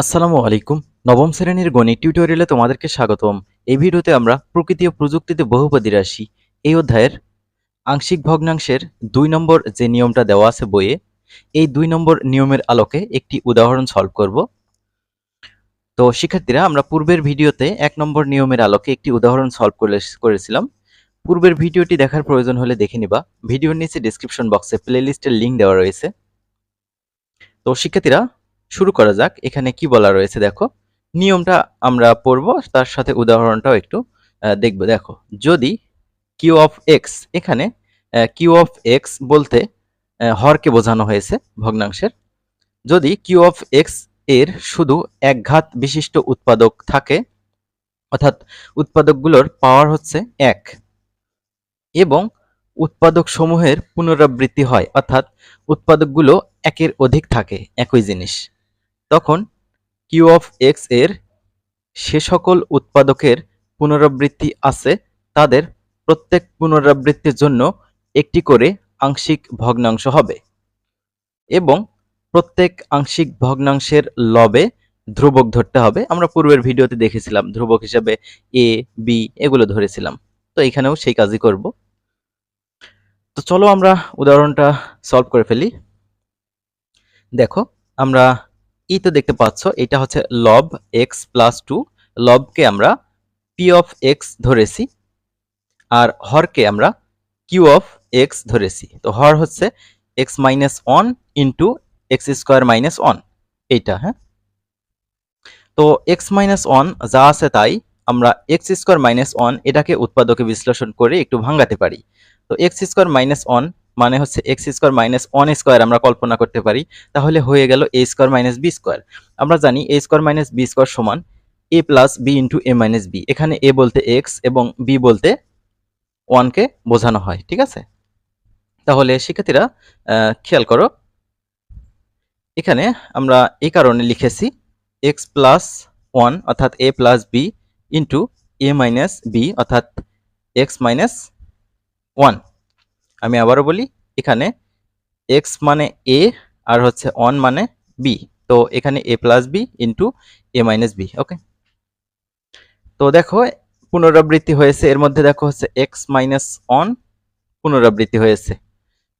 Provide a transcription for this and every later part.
আসসালামু আলাইকুম। নবম শ্রেণির গণিত টিউটোরিয়ালে তোমাদেরকে স্বাগতম। এই ভিডিওতে আমরা প্রকৃতি ও প্রযুক্তিতে বহুপদী রাশি। এই অধ্যায়ের আংশিক ভগ্নাংশের দুই নম্বর যে নিয়মটা দেওয়া আছে বইয়ে, এই দুই নম্বর নিয়মের আলোকে একটি উদাহরণ সলভ করব। তো শিক্ষার্থীরা, আমরা পূর্বের ভিডিওতে এক নম্বর নিয়মের আলোকে একটি উদাহরণ সলভ করেছিলাম। পূর্বের ভিডিওটি দেখার প্রয়োজন হলে দেখে নিবা। ভিডিওর নিচে ডিসক্রিপশন বক্সে প্লেলিস্টের লিঙ্ক দেওয়া রয়েছে। তো শিক্ষার্থীরা শুরু করা যাক। এখানে কি বলা রয়েছে দেখো? নিয়মটা আমরা পড়ব, তার সাথে উদাহরণটাও একটু দেখব। দেখো, যদি কিউ অফ এক্স এখানে কিউ অফ এক্স বলতে হরকে বোঝানো হয়েছে ভগ্নাংশের। যদি কিউ অফ এক্সের শুধু এক ঘাত বিশিষ্ট উৎপাদক থাকে, অর্থাৎ উৎপাদকগুলোর পাওয়ার হচ্ছে এক, এবং উৎপাদক সমূহের পুনরাবৃত্তি হয়, অর্থাৎ উৎপাদকগুলো একের অধিক থাকে, একই জিনিস। তখন কিউ অফ এক্সের সে সকল উৎপাদকের পুনরাবৃত্তি আছে, তাদের প্রত্যেক পুনরাবৃত্তির জন্য একটি করে আংশিক ভগ্নাংশ হবে। এবং প্রত্যেক আংশিক ভগ্নাংশের লবে ধ্রুবক ধরতে হবে। আমরা পূর্বের ভিডিওতে দেখেছিলাম, ধ্রুবক হিসাবে এ বি এগুলো ধরেছিলাম। তো এখানেও সেই কাজই করব। তো চলো আমরা উদাহরণটা সলভ করে ফেলি। দেখো, আমরা ই তো দেখতে পাচ্ছ, এটা হচ্ছে লব এক্স প্লাস টু লবকে আমরা পি অফ এক্স ধরেছি আর হরকে আমরা কিউ অফ এক্স ধরেছি। তো হর হচ্ছে X minus one into X square minus one এইটা হ্যাঁ? তো এক্স মাইনাস ওয়ান যা আছে তাই আমরা এক্স স্কোয়ার মাইনাস ওয়ান এটাকে উৎপাদকে বিশ্লেষণ করে একটু ভাঙাতে পারি। তো এক্স স্কোয়ার মাইনাস ওয়ান মানে হচ্ছে X square minus one square আমরা কল্পনা করতে পারি, তাহলে হয়ে গেল A square minus B square আমরা জানি A square minus B square সমান A plus B into A minus B এখানে এ বলতে এক্স এবং বি বলতে ওয়ানকে বোঝানো হয়, ঠিক আছে? তাহলে শিক্ষার্থীরা খেয়াল করো। এখানে আমরা এই কারণে লিখেছি এক্স প্লাস ওয়ান অর্থাৎ A plus B into A minus B অর্থাৎ এক্স মাইনাস ওয়ান আমি আবারও বলি, এখানে এক্স মানে এ আর হচ্ছে ওয়ান মানে বি তো এখানে A plus B into A minus B okay তো দেখো, পুনরাবৃত্তি হয়েছে। এর মধ্যে দেখো হচ্ছে এক্স মাইনাস অন পুনরাবৃত্তি হয়েছে।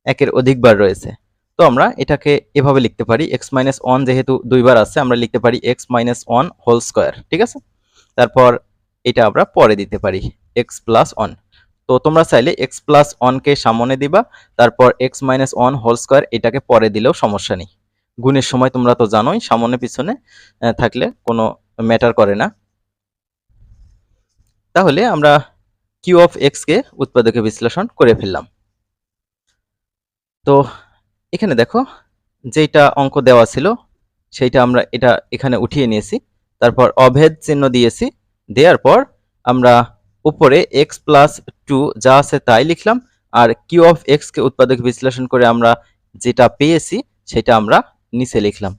একের অধিকবার রয়েছে। তো আমরা এটাকে এভাবে লিখতে পারি এক্স মাইনাস অন যেহেতু দুইবার আছে, আমরা লিখতে পারি X minus one whole square ঠিক আছে? তারপর এটা আমরা পরে দিতে পারি এক্স প্লাস ওয়ান তো তোমরা চাইলে এক্স প্লাস ওয়ানকে সামনে দিবা, তারপর X minus one whole square এটাকে পরে দিলেও সমস্যা নেই। গুণের সময় তোমরা তো জানোই, সামনে পিছনে থাকলে কোনো ম্যাটার করে না। তাহলে আমরা কিউ অফ এক্সকে উৎপাদকে বিশ্লেষণ করে ফেললাম। তো এখানে দেখো যেটা অঙ্ক দেওয়া ছিল, সেইটা আমরা এটা এখানে উঠিয়ে নিয়েছি, তারপর অভেদ চিহ্ন দিয়েছি, দেওয়ার পর আমরা উপরে এক্স প্লাস টু যা আছে তাই লিখলাম, আর কিউ অফ এক্সকে উৎপাদক বিশ্লেষণ করে আমরা যেটা পেয়েছি সেটা আমরা নিচে লিখলাম।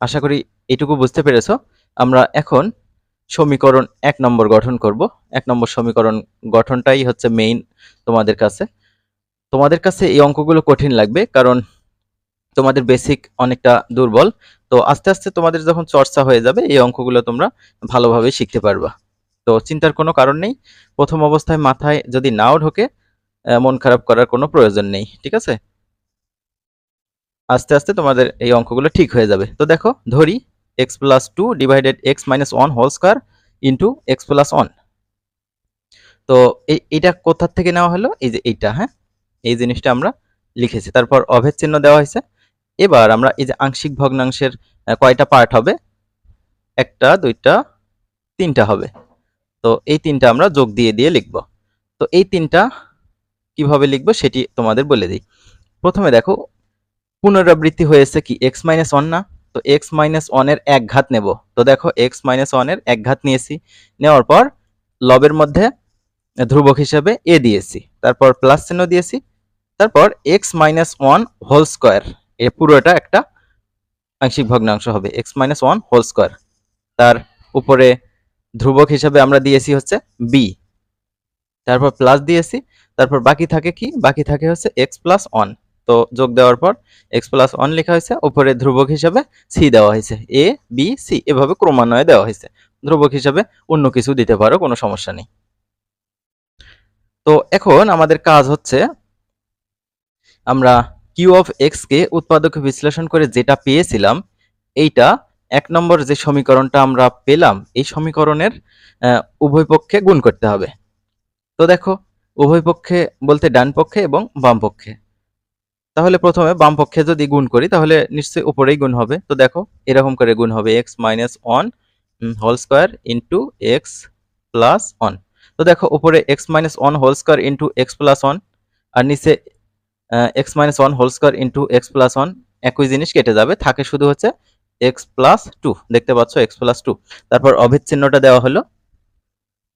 আশা করি এটুকু বুঝতে পেরেছ। আমরা এখন সমীকরণ এক নম্বর গঠন করব। এক নম্বর সমীকরণ গঠনটাই হচ্ছে মেইন তোমাদের কাছে। তোমাদের কাছে এই অঙ্কগুলো কঠিন লাগবে, কারণ তোমাদের বেসিক অনেকটা দুর্বল। তো আস্তে আস্তে তোমাদের যখন চর্চা হয়ে যাবে, এই অঙ্কগুলো তোমরা ভালোভাবে শিখতে পারবা। তো চিন্তার কোনো কারণ নেই। প্রথম অবস্থায় মাথায় যদি নাও ঢোকে মন খারাপ করার কোনো প্রয়োজন নেই, ঠিক আছে? আস্তে আস্তে তোমাদের এই অঙ্কগুলো ঠিক হয়ে যাবে। তো দেখো, ধরি X plus two divided X minus one whole square into X plus one তো এইটা কোথার থেকে নেওয়া হলো? এই যে এইটা হ্যাঁ? এই জিনিসটা আমরা লিখেছি। তারপর অভেদ চিহ্ন দেওয়া হয়েছে। এবার আমরা এই যে আংশিক ভগ্নাংশের কয়টা পার্ট হবে? একটা, দুইটা, তিনটা হবে। তো এই তিনটা আমরা যোগ দিয়ে দিয়ে লিখব। তো এই তিনটা কীভাবে লিখব সেটি তোমাদের বলে দিই। প্রথমে দেখো, পুনরাবৃত্তি হয়েছে কি? এক্স মাইনাস ওয়ান না? তো এক্স মাইনাস ওয়ানের এক ঘাত নেব। তো দেখো এক্স মাইনাস ওয়ানের এক ঘাত নিয়েছি। নেওয়ার পর লবের মধ্যে ধ্রুবক হিসাবে এ দিয়েছি। তারপর প্লাস চিহ্ন দিয়েছি। তারপর X minus one whole square এ পুরোটা একটা আংশিক ভগ্নাংশ হবে। X minus one whole square তার উপরে ধ্রুবক হিসাবে আমরা দিয়েছি হচ্ছে বি তারপর প্লাস দিয়েছি, তারপর বাকি থাকে কি? বাকি থাকে হচ্ছে এক্স প্লাস ওয়ান তো যোগ দেওয়ার পর এক্স প্লাস ওয়ান লেখা হয়েছে, উপরে ধ্রুবক হিসাবে সি দেওয়া হয়েছে। এ বি সি এভাবে ক্রমান্বয়ে দেওয়া হয়েছে। ধ্রুবক হিসাবে অন্য কিছু দিতে পারো, কোনো সমস্যা নেই। তো এখন আমাদের কাজ হচ্ছে আমরা কিউ অফ এক্স কে উৎপাদকে বিশ্লেষণ করে যেটা পেয়েছিলাম, এইটা এক নম্বর যে সমীকরণটা আমরা পেলাম, এই সমীকরণের উভয় পক্ষে গুণ করতে হবে। তো দেখো, উভয় পক্ষে বলতে ডান পক্ষে এবং বাম পক্ষে। তাহলে প্রথমে বাম পক্ষে যদি গুণ করি, তাহলে নিশ্চয়ই উপরেই গুণ হবে। তো দেখো, এরকম করে গুণ হবে X minus one whole square into X plus one তো দেখো, উপরে X minus one whole square into X plus one আর নিচে X minus one whole square into X plus one একই জিনিস কেটে যাবে। থাকে শুধু হচ্ছে এক্স প্লাস টু দেখতে পাচ্ছ এক্স প্লাস টু তারপর অভেদ দেওয়া হলো।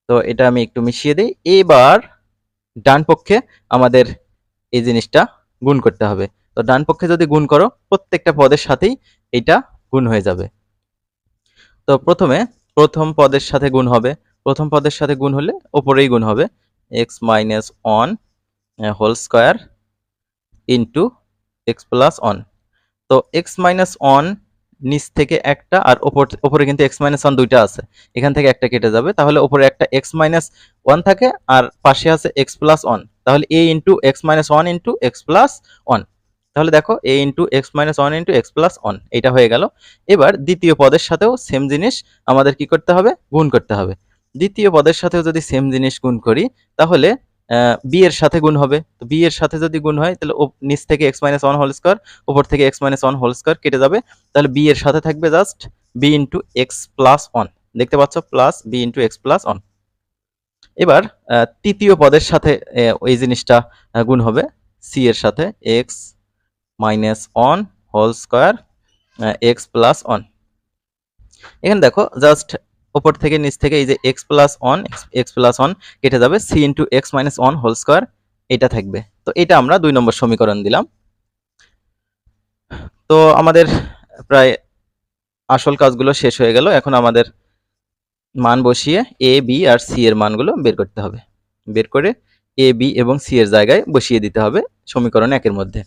তো এটা আমি একটু মিশিয়ে দিই। এবার ডান পক্ষে আমাদের এই জিনিসটা গুণ করতে হবে। তো ডান পক্ষে যদি গুণ করো, প্রত্যেকটা পদের সাথেই এটা গুণ হয়ে যাবে। তো প্রথমে প্রথম পদের সাথে গুণ হবে। প্রথম পদের সাথে গুণ হলে ওপরেই গুণ হবে। X minus one whole square into X plus one তো এক্স মাইনাস ওয়ান নিচ থেকে একটা আর ওপর ওপরে কিন্তু এক্স মাইনাস ওয়ান দুইটা আছে। এখান থেকে একটা কেটে যাবে। তাহলে ওপরে একটা এক্স মাইনাস ওয়ান থাকে আর পাশে আছে এক্স প্লাস ওয়ান তাহলে A into X minus one into X plus one তাহলে দেখো A into X minus one into X plus one এটা হয়ে গেল। এবার দ্বিতীয় পদের সাথেও সেম জিনিস আমাদের কি করতে হবে? গুণ করতে হবে। দ্বিতীয় পদের সাথেও যদি সেম জিনিস গুণ করি, তাহলে বি এর সাথে গুণ হবে। তো বি এর সাথে যদি গুণ হয়, তাহলে নিচ থেকে X minus one whole square উপর থেকে X minus one whole square কেটে যাবে। তাহলে বি এর সাথে থাকবে just B into X plus one দেখতে পাচ্ছ? Plus B into X plus one এবার তৃতীয় পদের সাথে ওই জিনিসটা গুণ হবে। সি এর সাথে X minus one whole square X plus one এখানে দেখো জাস্ট ওপর থেকে নিচ থেকে এই যে X plus one X plus one কেটে যাবে C into X minus one whole square এটা থাকবে। তো এটা আমরা দুই নম্বর সমীকরণ দিলাম। তো আমাদের প্রায় আসল কাজগুলো শেষ হয়ে গেল। এখন আমাদের মান বসিয়ে এ বি আর সি এর মানগুলো বের করতে হবে। বের করে এ বি এবং সি এর জায়গায় বসিয়ে দিতে হবে সমীকরণ একের মধ্যে।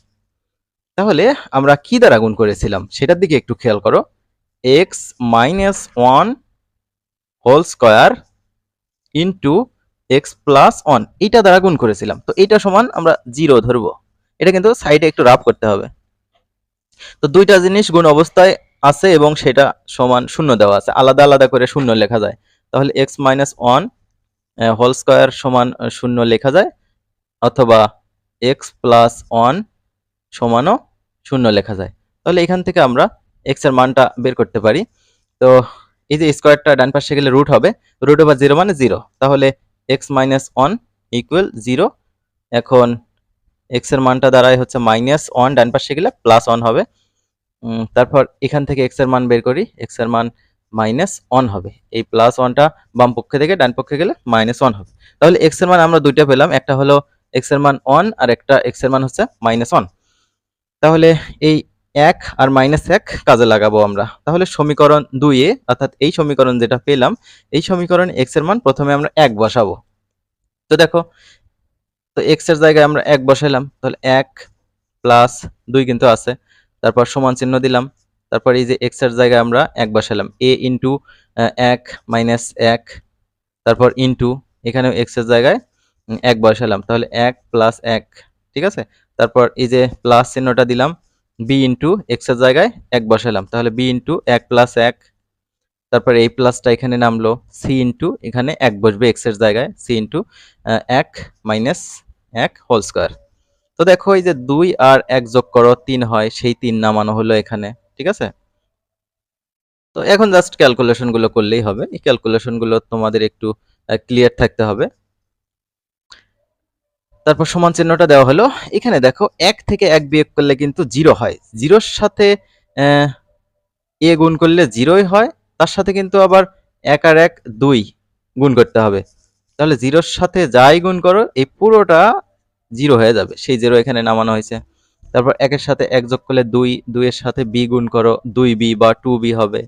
তাহলে আমরা কি দ্বারা গুণ করেছিলাম? সেটার দিকে একটু খেয়াল করো। X minus one whole square into X plus one. এইটা দ্বারা গুণ করেছিলাম। তো এইটা সমান আমরা জিরো ধরবো। এটা কিন্তু সাইডে একটু রাফ করতে হবে। তো দুইটা জিনিস গুণ অবস্থায় আছে এবং সেটা সমান শূন্য দেওয়া আছে। আলাদা আলাদা করে শূন্য লেখা যায়। তাহলে X minus one whole square সমান শূন্য লেখা যায়। অথবা এক্স প্লাস ওয়ান সমানও শূন্য লেখা যায়। তাহলে এখান থেকে আমরা এক্সের মানটা বের করতে পারি। তো এই যে স্কোয়ারটা ডান পাশে গেলে রুট হবে রুট ওভার জিরো মানে জিরো তাহলে X minus one equal zero এখন এক্সের মানটা দাঁড়ায় হচ্ছে মাইনাস ওয়ান ডান পাশে গেলে প্লাস ওয়ান হবে। তারপর এখান থেকে এক্সের মান বের করি এক্সের মান মাইনাস ওয়ান হবে। এই প্লাস ওয়ানটা বাম পক্ষে থেকে ডান পক্ষে গেলে মাইনাস ওয়ান হবে। তাহলে এক্সের মান আমরা দুইটা পেলাম, একটা হলো এক্সের মান ওয়ান আর একটা এক্সের মান হচ্ছে মাইনাস ওয়ান তাহলে এই এক আর মাইনাস এক কাজে লাগাবো আমরা। তাহলে সমীকরণ দুইয়ে অর্থাৎ এই সমীকরণ যেটা পেলাম, এই সমীকরণ এক্সের মান প্রথমে আমরা এক বসাবো। তো দেখো, তো এক্সের জায়গায় আমরা এক বসাইলাম, তাহলে এক প্লাস দুই কিন্তু আছে। তারপর সমান চিহ্ন দিলাম, তারপর এই যে এক্সের জায়গায় আমরা এক বসালাম এ ইন্টু এক মাইনাস এক, তারপর ইন্টু এখানেও এক্সের জায়গায় এক বসালাম তাহলে এক প্লাস এক, ঠিক আছে? তারপর এই যে প্লাস চিহ্নটা দিলাম বি ইন্টু এক্সের জায়গায় এক বসালাম তাহলে বি ইন্টু এক প্লাস এক, তারপর এই প্লাসটা এখানে নামলো। সি ইন্টু এখানে এক বসবে এক্সের জায়গায়। সি ইন্টু এক মাইনাস এক হোল স্কোয়ার তো দেখো এই যে দুই আর এক যোগ করো, তিন হয়, সেই তিন নামানো হলো এখানে। ঠিক আছে? তো এখন জাস্ট ক্যালকুলেশনগুলো করলেই হবে। এই ক্যালকুলেশনগুলো তোমাদের একটু ক্লিয়ার থাকতে হবে। তারপর সমান চিহ্নটা দেওয়া হলো। এখানে দেখো, এক থেকে এক বিয়োগ করলে কিন্তু জিরো হয়। জিরোর সাথে, এ গুণ করলে জিরোই হয়। তার সাথে কিন্তু আবার এক আর এক, দুই গুণ করতে হবে। তাহলে জিরোর সাথে যাই গুণ করো, এই পুরোটা জিরো হয়ে যাবে। সেই জিরো এখানে নামানো হয়েছে। তারপর একের সাথে এক যোগ করলে দুই, দুইয়ের সাথে বি গুণ করো, দুই বি বা টু বি হবে।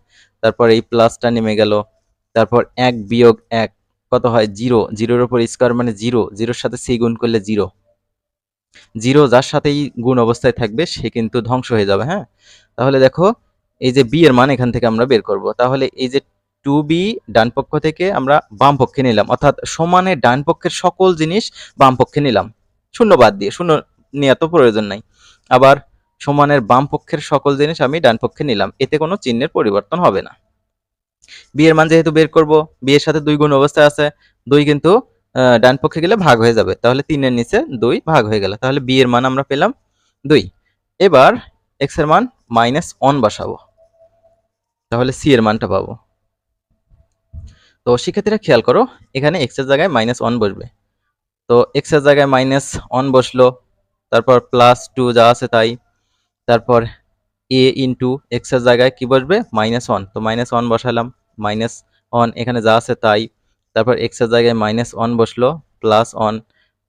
তারপর এই প্লাসটা নেমে গেল। তারপর এক বিয়োগ এক কত হয়? জিরো। জিরোর উপর স্কোয়ার মানে জিরো। জিরোর সাথে সি গুণ করলে জিরো। জিরো যার সাথেই গুণ অবস্থায় থাকবে, সে কিন্তু ধ্বংস হয়ে যাবে হ্যাঁ? তাহলে দেখো, এই যে বি এর মান এখান থেকে আমরা বের করব। তাহলে এই যে টু বি ডান পক্ষ থেকে আমরা বাম পক্ষে নিলাম। অর্থাৎ সমানে ডান পক্ষের সকল জিনিস বাম পক্ষে নিলাম। শূন্য বাদ দিয়ে, শূন্য নেওয়া তো প্রয়োজন নাই। আবার সমানের বাম পক্ষের সকল জিনিস আমি ডান পক্ষে নিলাম। এতে কোনো চিহ্নের পরিবর্তন হবে না। বি এর মান যেহেতু বের করব বি এর সাথে দুই গুণ অবস্থায় আছে, দুই কিন্তু ডান পক্ষে গেলে ভাগ হয়ে যাবে। তাহলে তিনের নিচে দুই ভাগ হয়ে গেল। তাহলে বি এর মান আমরা পেলাম দুই। এবার এক্সের মান মাইনাস ওয়ান বসাবো। তাহলে সি এর মানটা পাবো। তো শিক্ষার্থীরা খেয়াল করো, এখানে এক্সের জায়গায় মাইনাস ওয়ান বসবে। তো এক্সের জায়গায় মাইনাস ওয়ান বসল, তারপর প্লাস টু যা আছে তাই। তারপর এ ইন্টু এক্সের জায়গায় কি বসবে? মাইনাস ওয়ান তো মাইনাস ওয়ান বসালাম। মাইনাস ওয়ান এখানে যা আছে তাই। তারপর এক্সের জায়গায় মাইনাস ওয়ান বসল প্লাস ওয়ান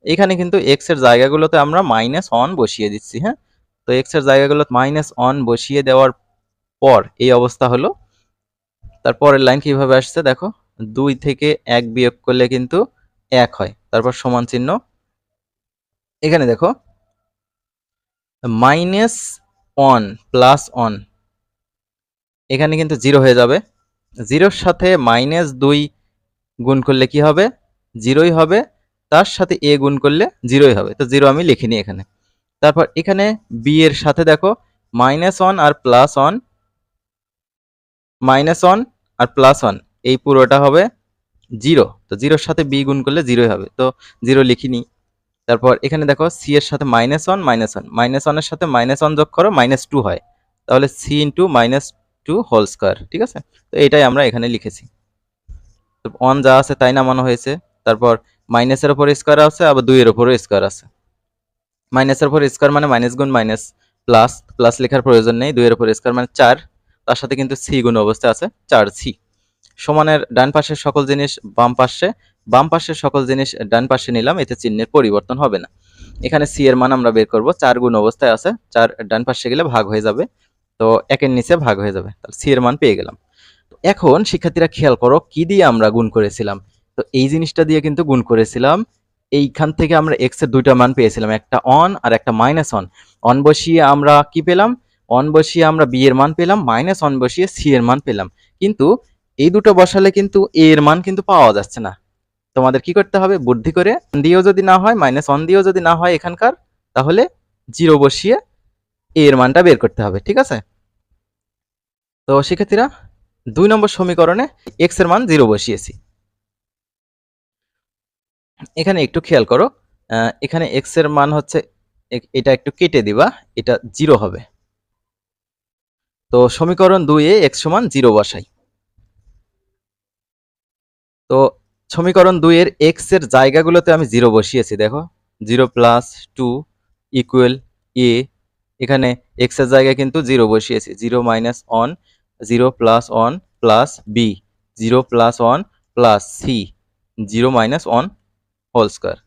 এখানে কিন্তু এক্সের জায়গাগুলোতে আমরা মাইনাস ওয়ান বসিয়ে দিচ্ছি হ্যাঁ? তো এক্সের জায়গাগুলো মাইনাস ওয়ান বসিয়ে দেওয়ার পর এই অবস্থা হলো। তারপরের লাইন কীভাবে আসছে দেখো? দুই থেকে এক বিয়োগ করলে কিন্তু এক হয়। তারপর সমান চিহ্ন। এখানে দেখো মাইনাস ওয়ান প্লাস ওয়ান এখানে কিন্তু জিরো হয়ে যাবে। জিরোর সাথে মাইনাস দুই গুণ করলে কি হবে? জিরোই হবে। তার সাথে এ গুণ করলে জিরোই হবে। তো জিরো আমি লিখিনি এখানে। তারপর এখানে বি এর সাথে দেখো, মাইনাস ওয়ান আর প্লাস ওয়ান, মাইনাস ওয়ান আর প্লাস ওয়ান, এই পুরোটা হবে জিরো। তো জিরোর সাথে বি গুণ করলে জিরোই হবে। তো জিরো লিখিনি। তারপর এখানে দেখো, সি এর সাথে minus one minus one, minus ওয়ানের সাথে মাইনাস ওয়ান যোগ করো, মাইনাস টু হয়। তাহলে C into minus two whole square ঠিক আছে? তো এটাই আমরা এখানে লিখেছি। ওয়ান যা আছে তাই নামানো হয়েছে। তারপর মাইনাসের ওপর স্কোয়ার আছে, আবার দুইয়ের ওপরও স্কোয়ার আছে। মাইনাসের ওপর স্কোয়ার মানে মাইনাস গুণ মাইনাস প্লাস প্লাস লেখার প্রয়োজন নেই। দুইয়ের ওপর স্কোয়ার মানে চার। তার সাথে কিন্তু সি গুণ অবস্থায় আছে, চার সি সমানের ডান পাশের সকল জিনিস বাম পাশে, বাম পাশের সকল জিনিস ডান পাশে নিলাম, এতে চিহ্নের পরিবর্তন হবে না। এখানে সি এর মান আমরা বের করব, চার গুণ অবস্থায় আছে, চার ডান পাশে গেলে ভাগ হয়ে যাবে। তো একের নিচে ভাগ হয়ে যাবে, তাহলে সি এর মান পেয়ে গেলাম। তো এখন শিক্ষার্থীরা খেয়াল করো কি দিয়ে আমরা গুণ করেছিলাম। তো এই জিনিসটা দিয়ে কিন্তু গুণ করেছিলাম, এইখান থেকে আমরা এক্সের দুইটা মান পেয়েছিলাম, একটা অন আর একটা মাইনাস অন অন বসিয়ে আমরা কি পেলাম? অন বসিয়ে আমরা বি এর মান পেলাম মাইনাস অন বসিয়ে সি এর মান পেলাম। কিন্তু এই দুটো বসালে কিন্তু এ এর মান কিন্তু পাওয়া যাচ্ছে না। তোমাদের কি করতে হবে? বুদ্ধি করে দিয়েও যদি না হয় মাইনাস অন দিয়েও যদি না হয় এখানকার, তাহলে জিরো বসিয়ে এর মানটা বের করতে হবে, ঠিক আছে? তো শিক্ষার্থীরা, দুই নম্বর সমীকরণে এক্সের মান জিরো বসিয়েছি। এখানে একটু খেয়াল করো এখানে এক্সের মান হচ্ছে এটা একটু কেটে দিবা, এটা জিরো হবে। তো সমীকরণ দুইয়ে এক্স সমান জিরো বসাই। তো সমীকরণ দুইয়ের এক্সের জায়গাগুলোতে আমি জিরো বসিয়েছি, দেখো zero plus two equal A এখানে এক্সের জায়গায় কিন্তু জিরো বসিয়েছি zero minus one zero plus one plus B zero plus one plus C zero minus one whole square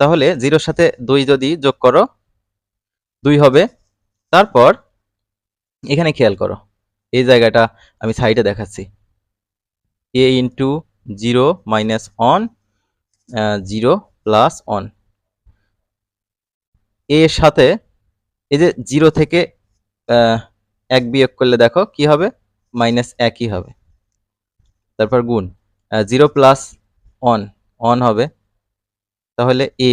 তাহলে জিরোর সাথে দুই যদি যোগ করো, দুই হবে। তারপর এখানে খেয়াল করো, এই জায়গাটা আমি সাইডে দেখাচ্ছি। A into zero minus one zero plus one এর সাথে এই যে জিরো থেকে এক বিয়োগ করলে দেখো কি হবে? মাইনাস একই হবে। তারপর গুণ জিরো প্লাস অন অন হবে। তাহলে এ,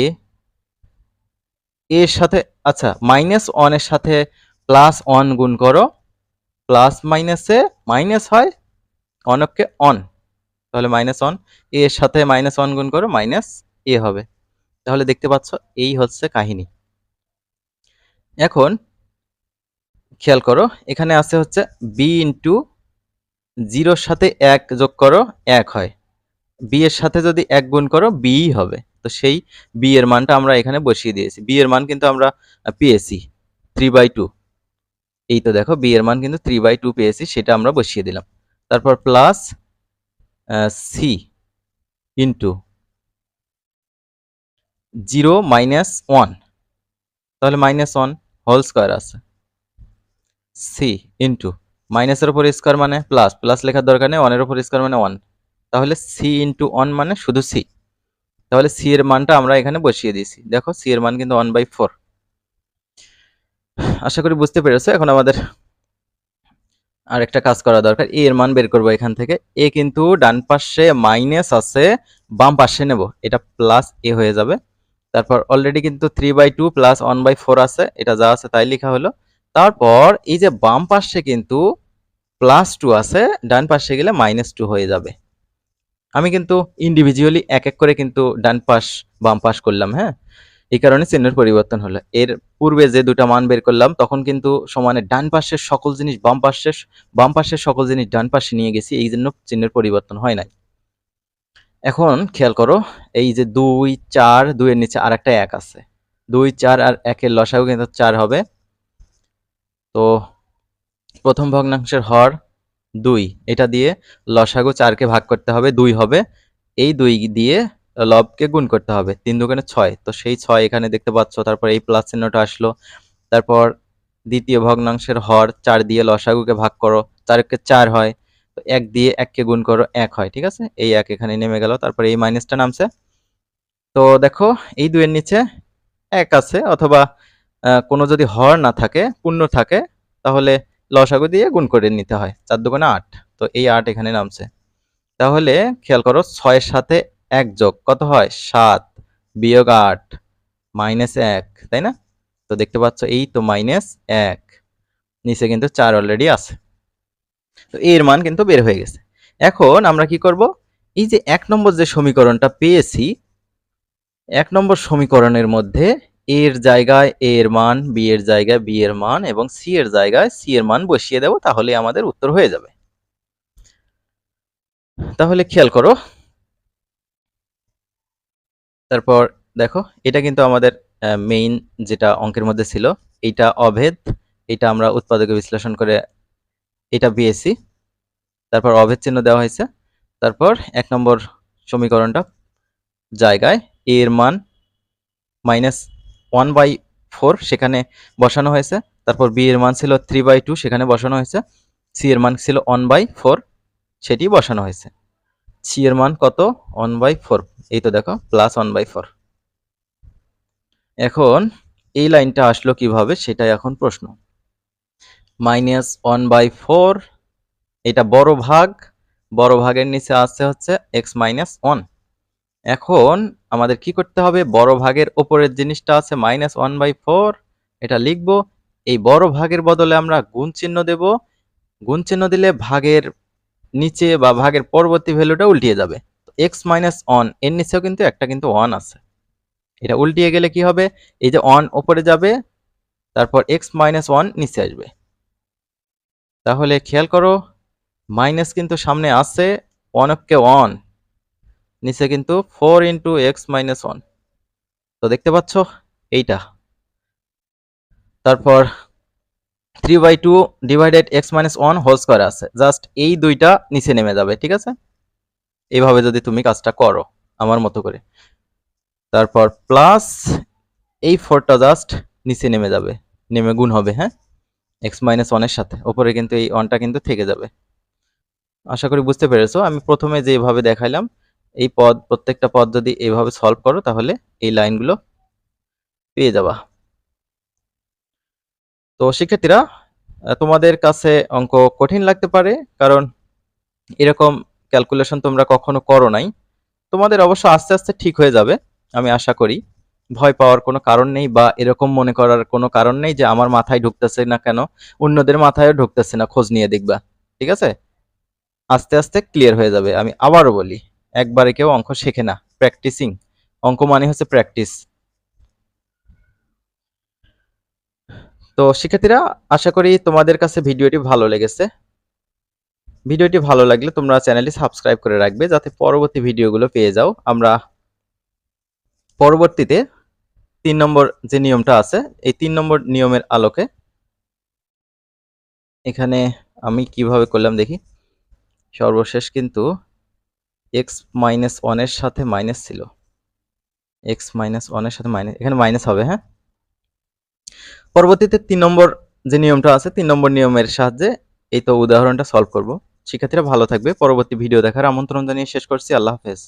এর সাথে আচ্ছা মাইনাস ওয়ানের সাথে প্লাস ওয়ান গুণ করো। প্লাস মাইনাসে মাইনাস হয় অনকে অন তাহলে মাইনাস ওয়ান, এর সাথে মাইনাস ওয়ান গুণ করো, মাইনাস এ হবে। তাহলে দেখতে পাচ্ছ, এই হচ্ছে কাহিনী। এখন খেয়াল করো, এখানে আছে হচ্ছে বি ইন্টু জিরোর সাথে এক যোগ করো, এক হয়। বি এর সাথে যদি এক গুণ করো বি হবে। তো সেই বি এর মানটা আমরা এখানে বসিয়ে দিয়েছি। বি এর মান কিন্তু আমরা পেয়েছি থ্রি বাই টু এই তো দেখো বি এর মান কিন্তু থ্রি বাই টু পেয়েছি, সেটা আমরা বসিয়ে দিলাম। তারপর plus C into zero minus one তাহলে মাইনাস ওয়ান হোল স্কোয়ার আছে। সি ইন্টু মাইনাসের উপর স্কোয়ার মানে প্লাস প্লাস লেখার দরকার নেই ওয়ানের উপর স্কোয়ার মানে ওয়ান তাহলে সি ইন্টু ওয়ান মানে শুধু সি তাহলে সি এর মানটা আমরা এখানে বসিয়ে দিয়েছি। দেখো সি এর মান কিন্তু ওয়ান বাই ফোর আশা করি বুঝতে পেরেছ, এখন আমাদের আর একটা কাজ করা দরকার। এ এর মান বের করব এখান থেকে। এ কিন্তু ডান পাশে মাইনাস আছে, বাম পাশে নেব। এটা প্লাস এ হয়ে যাবে। তারপর অলরেডি কিন্তু three by two plus one by four আছে, এটা যা আছে তাই লেখা হলো। তারপর এই যে বাম পাশে কিন্তু প্লাস টু আছে, ডান পাশে গেলে মাইনাস টু হয়ে যাবে। আমি কিন্তু ইন্ডিভিজুয়ালি এক এক করে কিন্তু ডান পাশ, বাম পাশ করলাম হ্যাঁ? এই কারণে চিহ্নের পরিবর্তন হলো। এর পূর্বে যে দুটা মান বের করলাম, তখন কিন্তু সমানে ডান পাশের সকল জিনিস বাম পাশের বাম পাশের সকল জিনিস ডান পাশে নিয়ে গেছি, এই জন্য চিহ্নের পরিবর্তন হয় নাই। এখন খেয়াল করো, এই যে দুই, চার, দুইয়ের নিচে আর একটা এক আছে। দুই, চার আর একের লসাগু কিন্তু চার হবে। তো প্রথম ভগ্নাংশের হর দুই, এটা দিয়ে লসাগু চারকে ভাগ করতে হবে, দুই হবে। এই দুই দিয়ে লবকে গুণ করতে হবে, তিন দোকানে ছয়। তো সেই ছয় এখানে দেখতে পাচ্ছ, তারপর এই প্লাস চিহ্নটা আসলো। তারপর দ্বিতীয় ভগ্নাংশের হর চার দিয়ে লসাগুকে ভাগ করো, চারকে চার হয়। তো এক দিয়ে এককে গুণ করো এক হয়, ঠিক আছে? এই এক এখানে নেমে গেল, তারপর এই মাইনাসটা নামছে। তো দেখো, এই দুইয়ের নিচে এক আছে, অথবা কোনো যদি হর না থাকে পূর্ণ থাকে, তাহলে লসাগু দিয়ে গুণ করে নিতে হয়, চার দোকানে আট। তো এই আট এখানে নামছে। তাহলে খেয়াল করো, ছয়ের সাথে এক যোগ, কত হয়? সাত বিয়োগ আট মাইনাস এক, তাই না? তো দেখতে পাচ্ছ, এই তো মাইনাস এক, নিচে কিন্তু চার অলরেডি আছে। তো এর মান কিন্তু বের হয়ে গেছে। এখন আমরা কি করব? এই যে এক নম্বর যে সমীকরণটা পেয়েছি, এক নম্বর সমীকরণের মধ্যে এর জায়গায় এ এর মান, বি এর জায়গায় বি এর মান এবং সি এর জায়গায় সি এর মান বসিয়ে দেব, তাহলে আমাদের উত্তর হয়ে যাবে। তাহলে খেয়াল করো। তারপর দেখো, এটা কিন্তু আমাদের মেইন যেটা অঙ্কের মধ্যে ছিল এটা অভেদ, এটা আমরা উৎপাদকে বিশ্লেষণ করে এটা বিএসসি তারপর অভেদ চিহ্ন দেওয়া হয়েছে, তারপর এক নম্বর সমীকরণটা, জায়গায় এ এর মান মাইনাস ওয়ান বাই ফোর সেখানে বসানো হয়েছে, তারপর বি এর মান ছিল থ্রি বাই টু সেখানে বসানো হয়েছে সি এর মান ছিল ওয়ান বাই ফোর সেটি বসানো হয়েছে। সি এর মান কত? ওয়ান বাই ফোর এই তো দেখো প্লাস ওয়ান বাই ফোর এখন এই লাইনটা আসলো কীভাবে সেটাই এখন প্রশ্ন। মাইনাস ওয়ান বাই ফোর, এটা বড় ভাগ, বড় ভাগের নিচে আসছে হচ্ছে এক্স মাইনাস ওয়ান। এখন আমাদের কি করতে হবে? বড় ভাগের ওপরের জিনিসটা আছে মাইনাস ওয়ান বাই ফোর, এটা লিখব। এই বড় ভাগের বদলে আমরা গুণ চিহ্ন দেব। গুণ চিহ্ন দিলে ভাগের নিচে বা ভাগের পরবর্তী ভ্যালুটা উল্টিয়ে যাবে। এক্স মাইনাস ওয়ান, এর নিচেও কিন্তু একটা কিন্তু ওয়ান আছে। এটা উল্টিয়ে গেলে কি হবে? এই যে ওয়ান ওপরে যাবে, তারপর এক্স মাইনাস ওয়ান নিচে আসবে। তাহলে খেয়াল করো মাইনাস কিন্তু সামনে আছে ওয়ান অফকে ওয়ান নিচে কিন্তু four into X minus one তো দেখতে পাচ্ছ, এইটা। তারপর three by two divided X minus one whole square আছে। জাস্ট এই দুইটা নিচে নেমে যাবে, ঠিক আছে? এইভাবে যদি তুমি কাজটা করো, আমার মতো করে। তারপর প্লাস এই ফোরটা জাস্ট নিচে নেমে যাবে, নেমে গুণ হবে হ্যাঁ? এক্স মাইনাস ওয়ানের সাথে। ওপরে কিন্তু এই ওয়ানটা কিন্তু থেকে যাবে। আশা করি বুঝতে পেরেছ। আমি প্রথমে যেভাবে দেখাইলাম, এই পদ, প্রত্যেকটা পদ যদি এইভাবে সলভ করো, তাহলে এই লাইনগুলো পেয়ে যাবা। তো শিক্ষার্থীরা, তোমাদের কাছে অঙ্ক কঠিন লাগতে পারে, কারণ এরকম ক্যালকুলেশন তোমরা কখনো করো নাই। তোমাদের অবশ্য আস্তে আস্তে ঠিক হয়ে যাবে, আমি আশা করি। ভয় পাওয়ার কোনো কারণ নেই বা এরকম মনে করার কোনো কারণ নেই যে আমার মাথায় ঢুকতেছে না কেন, অন্যদের মাথায়ও ঢুকতেছে না, খোঁজ নিয়ে দেখবা। ঠিক আছে? আস্তে আস্তে ক্লিয়ার হয়ে যাবে। আমি আবারও বলি, একবারে কেউ অঙ্ক শেখে না। প্র্যাকটিসিং অঙ্ক মানে হচ্ছে প্র্যাকটিস তো শিক্ষার্থীরা, আশা করি তোমাদের কাছে ভিডিওটি ভালো লেগেছে। ভিডিওটি ভালো লাগলে তোমরা চ্যানেলটি সাবস্ক্রাইব করে রাখবে যাতে পরবর্তী ভিডিওগুলো পেয়ে যাও। আমরা পরবর্তীতে তিন নম্বর যে নিয়মটা আছে, এই তিন নম্বর নিয়মের আলোকে এখানে আমি কীভাবে করলাম দেখি। সর্বশেষ কিন্তু এক্স মাইনাস ওয়ানের সাথে মাইনাস ছিল। এক্স মাইনাস ওয়ানের সাথে মাইনাস এখানে মাইনাস হবে হ্যাঁ? পরবর্তীতে তিন নম্বর যে নিয়মটা আছে, তিন নম্বর নিয়মের সাহায্যে এই তো উদাহরণটা সলভ করব। শিক্ষার্থীরা ভালো থাকবে। পরবর্তী ভিডিও দেখার আমন্ত্রণ জানিয়ে শেষ করছি। আল্লাহ হাফেজ।